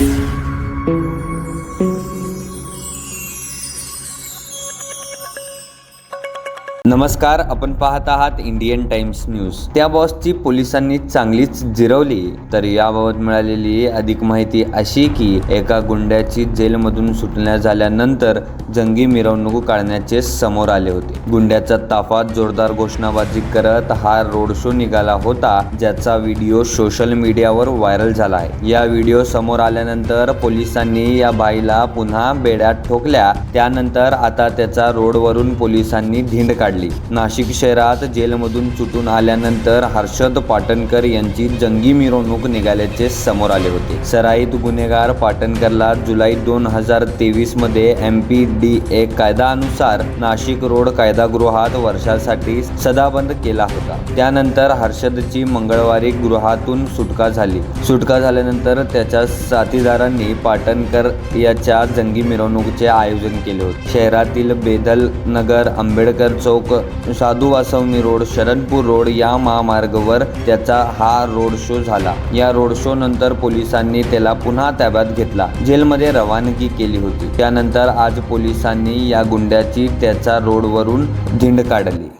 Música नमस्कार आपण पाहत आहात इंडियन टाइम्स न्यूज. त्या बॉसची पोलिसांनी चांगलीच जिरवली तर याबाबत मिळालेली अधिक माहिती अशी की एका गुंड्याची जेलमधून सुटण्या झाल्यानंतर जंगी मिरवणूक काढण्याचे समोर आले होते. गुंड्याचा ताफात जोरदार घोषणाबाजी करत हा रोड शो निघाला होता ज्याचा व्हिडिओ सोशल मीडियावर व्हायरल झाला आहे. या व्हिडिओ समोर आल्यानंतर पोलिसांनी या बाईला पुन्हा बेड्यात ठोकल्या. त्यानंतर आता त्याचा रोडवरून पोलिसांनी धिंड काढली. नाशिक शहरात जेलमधून सुटून आल्यानंतर हर्षद पाटणकर यांची जंगी मिरवणूक निघाल्याचे समोर आले होते. सराईत गुन्हेगार पाटणकरला जुलै दोन हजार तेवीसमध्ये एम पी डी ए कायद्यानुसार नाशिक रोड कायदागृहात वर्षासाठी सदाबंद केला होता. त्यानंतर हर्षदची मंगळवारी गृहातून सुटका झाली. सुटका झाल्यानंतर त्याच्या साथीदारांनी पाटणकर याच्या जंगी मिरवणुकीचे आयोजन केले होते. शहरातील बेदल नगर आंबेडकर चौक साधू वासवणी रोड शरणपूर रोड या महामार्गावर त्याचा हा रोड शो झाला. या रोड शो नंतर पोलिसांनी त्याला पुन्हा ताब्यात घेतला. जेलमध्ये रवानगी केली होती. त्यानंतर आज पोलिसांनी या गुंड्याची त्याच्या रोडवरून धिंड काढली.